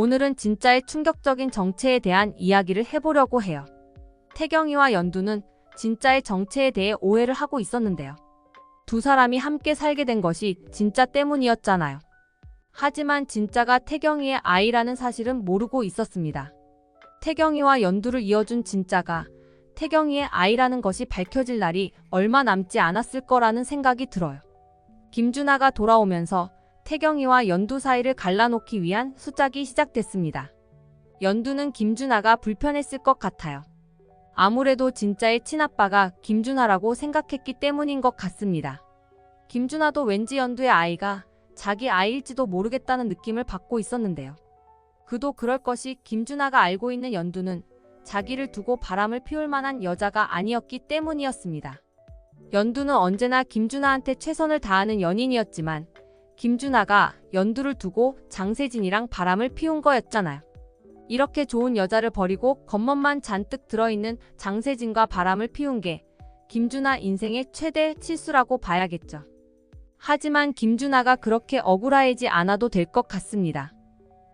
오늘은 진짜의 충격적인 정체에 대한 이야기를 해보려고 해요. 태경이와 연두는 진짜의 정체에 대해 오해를 하고 있었는데요. 두 사람이 함께 살게 된 것이 진짜 때문이었잖아요. 하지만 진짜가 태경이의 아이라는 사실은 모르고 있었습니다. 태경이와 연두를 이어준 진짜가 태경이의 아이라는 것이 밝혀질 날이 얼마 남지 않았을 거라는 생각이 들어요. 김준하가 돌아오면서 태경이와 연두 사이를 갈라놓기 위한 수작이 시작됐습니다. 연두는 김준하가 불편했을 것 같아요. 아무래도 진짜의 친아빠가 김준하라고 생각했기 때문인 것 같습니다. 김준하도 왠지 연두의 아이가 자기 아이일지도 모르겠다는 느낌을 받고 있었는데요. 그도 그럴 것이 김준하가 알고 있는 연두는 자기를 두고 바람을 피울 만한 여자가 아니었기 때문이었습니다. 연두는 언제나 김준하한테 최선을 다하는 연인이었지만 김준하가 연두를 두고 장세진이랑 바람을 피운 거였잖아요. 이렇게 좋은 여자를 버리고 겉멋만 잔뜩 들어있는 장세진과 바람을 피운 게 김준하 인생의 최대 실수라고 봐야겠죠. 하지만 김준하가 그렇게 억울해하지 않아도 될 것 같습니다.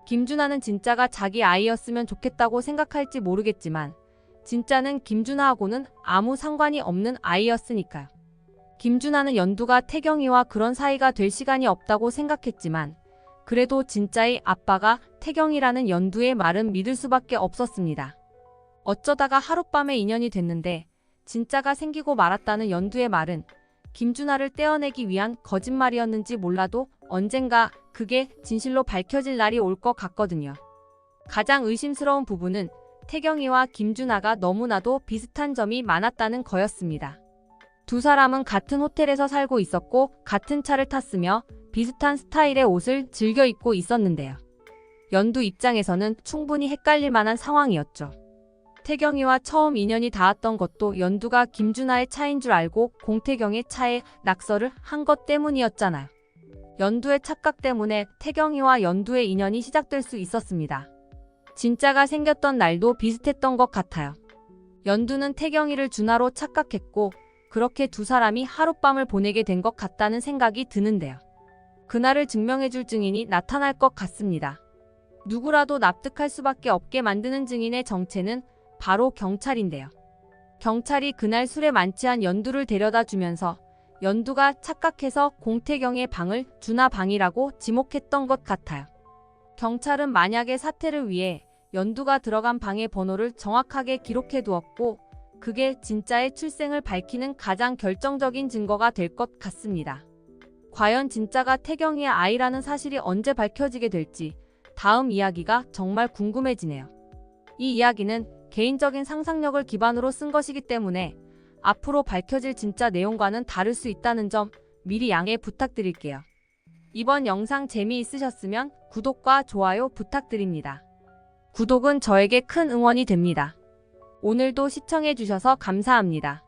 김준하는 진짜가 자기 아이였으면 좋겠다고 생각할지 모르겠지만 진짜는 김준하하고는 아무 상관이 없는 아이였으니까요. 김준하는 연두가 태경이와 그런 사이가 될 시간이 없다고 생각했지만 그래도 진짜의 아빠가 태경이라는 연두의 말은 믿을 수밖에 없었습니다. 어쩌다가 하룻밤에 인연이 됐는데 진짜가 생기고 말았다는 연두의 말은 김준하를 떼어내기 위한 거짓말이었는지 몰라도 언젠가 그게 진실로 밝혀질 날이 올 것 같거든요. 가장 의심스러운 부분은 태경이와 김준하가 너무나도 비슷한 점이 많았다는 거였습니다. 두 사람은 같은 호텔에서 살고 있었고 같은 차를 탔으며 비슷한 스타일의 옷을 즐겨 입고 있었는데요. 연두 입장에서는 충분히 헷갈릴 만한 상황이었죠. 태경이와 처음 인연이 닿았던 것도 연두가 김준하의 차인 줄 알고 공태경의 차에 낙서를 한 것 때문이었잖아요. 연두의 착각 때문에 태경이와 연두의 인연이 시작될 수 있었습니다. 진짜가 생겼던 날도 비슷했던 것 같아요. 연두는 태경이를 준하로 착각했고 그렇게 두 사람이 하룻밤을 보내게 된 것 같다는 생각이 드는데요. 그날을 증명해줄 증인이 나타날 것 같습니다. 누구라도 납득할 수밖에 없게 만드는 증인의 정체는 바로 경찰인데요. 경찰이 그날 술에 만취한 연두를 데려다 주면서 연두가 착각해서 공태경의 방을 준하 방이라고 지목했던 것 같아요. 경찰은 만약의 사태를 위해 연두가 들어간 방의 번호를 정확하게 기록해 두었고 그게 진짜의 출생을 밝히는 가장 결정적인 증거가 될 것 같습니다. 과연 진짜가 태경이의 아이라는 사실이 언제 밝혀지게 될지 다음 이야기가 정말 궁금해지네요. 이 이야기는 개인적인 상상력을 기반으로 쓴 것이기 때문에 앞으로 밝혀질 진짜 내용과는 다를 수 있다는 점 미리 양해 부탁드릴게요. 이번 영상 재미있으셨으면 구독과 좋아요 부탁드립니다. 구독은 저에게 큰 응원이 됩니다. 오늘도 시청해주셔서 감사합니다.